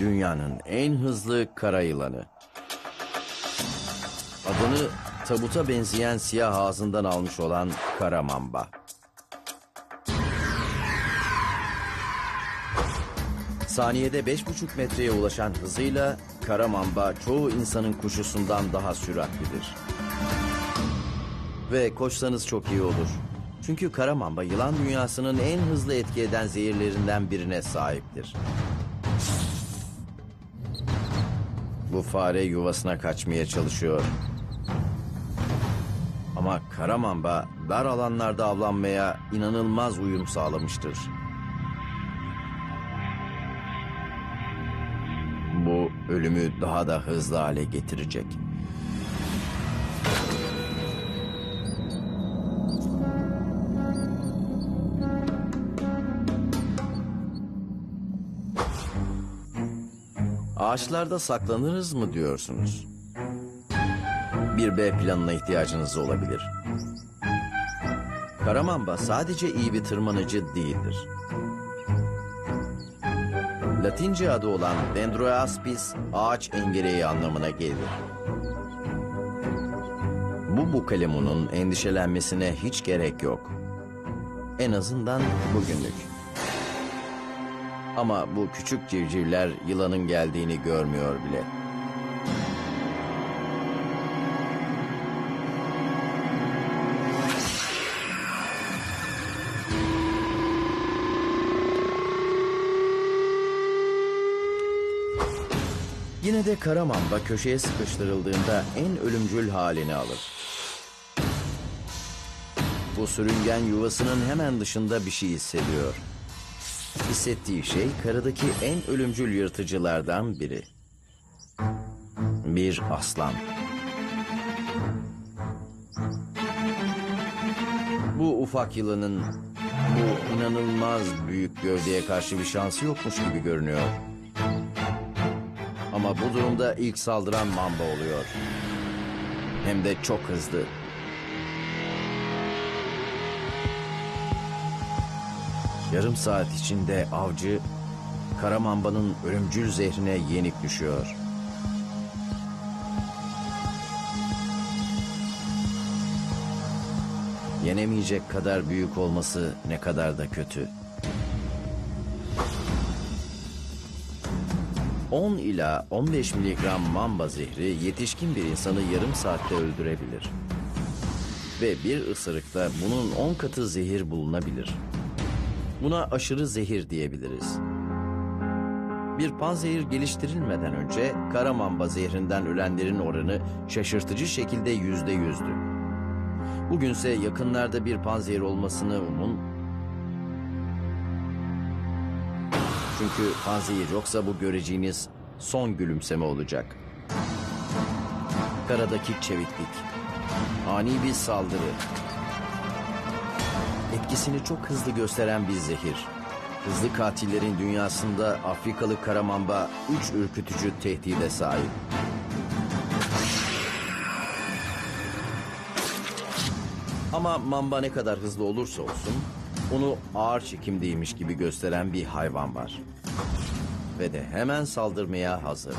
Dünyanın en hızlı kara yılanı. Adını tabuta benzeyen siyah ağzından almış olan kara mamba. Saniyede 5,5 metreye ulaşan hızıyla kara mamba çoğu insanın kuşusundan daha süratlidir. Ve koşsanız çok iyi olur. Çünkü kara mamba yılan dünyasının en hızlı etki eden zehirlerinden birine sahiptir. Bu fare yuvasına kaçmaya çalışıyor. Ama kara mamba dar alanlarda avlanmaya inanılmaz uyum sağlamıştır. Bu ölümü daha da hızlı hale getirecek. Ağaçlarda saklanırız mı diyorsunuz? Bir B planına ihtiyacınız olabilir. Karamamba sadece iyi bir tırmanıcı değildir. Latince adı olan Dendroaspis ağaç engeleği anlamına gelir. Bu bukalemunun endişelenmesine hiç gerek yok. En azından bugünlük. Ama bu küçük civcivler yılanın geldiğini görmüyor bile. Yine de kara mamba köşeye sıkıştırıldığında en ölümcül halini alır. Bu sürüngen yuvasının hemen dışında bir şey hissediyor. Hissettiği şey karadaki en ölümcül yırtıcılardan biri. Bir aslan. Bu ufak yılanın bu inanılmaz büyük gövdeye karşı bir şansı yokmuş gibi görünüyor. Ama bu durumda ilk saldıran mamba oluyor. Hem de çok hızlı. Yarım saat içinde avcı kara mambanın ölümcül zehrine yenik düşüyor. Yenemeyecek kadar büyük olması ne kadar da kötü. 10 ila 15 miligram mamba zehri yetişkin bir insanı yarım saatte öldürebilir. Ve bir ısırıkta bunun 10 katı zehir bulunabilir. Buna aşırı zehir diyebiliriz. Bir panzehir geliştirilmeden önce kara mamba zehrinden ölenlerin oranı şaşırtıcı şekilde yüzde yüzdü. Bugünse yakınlarda bir panzehir olmasını umun Çünkü panzehir yoksa bu göreceğiniz son gülümseme olacak. Karadaki çeviklik. Ani bir saldırı. Etkisini çok hızlı gösteren bir zehir. Hızlı katillerin dünyasında Afrikalı karamamba üç ürkütücü tehdide sahip. Ama mamba ne kadar hızlı olursa olsun onu ağır çekimdeymiş gibi gösteren bir hayvan var. Ve de hemen saldırmaya hazır.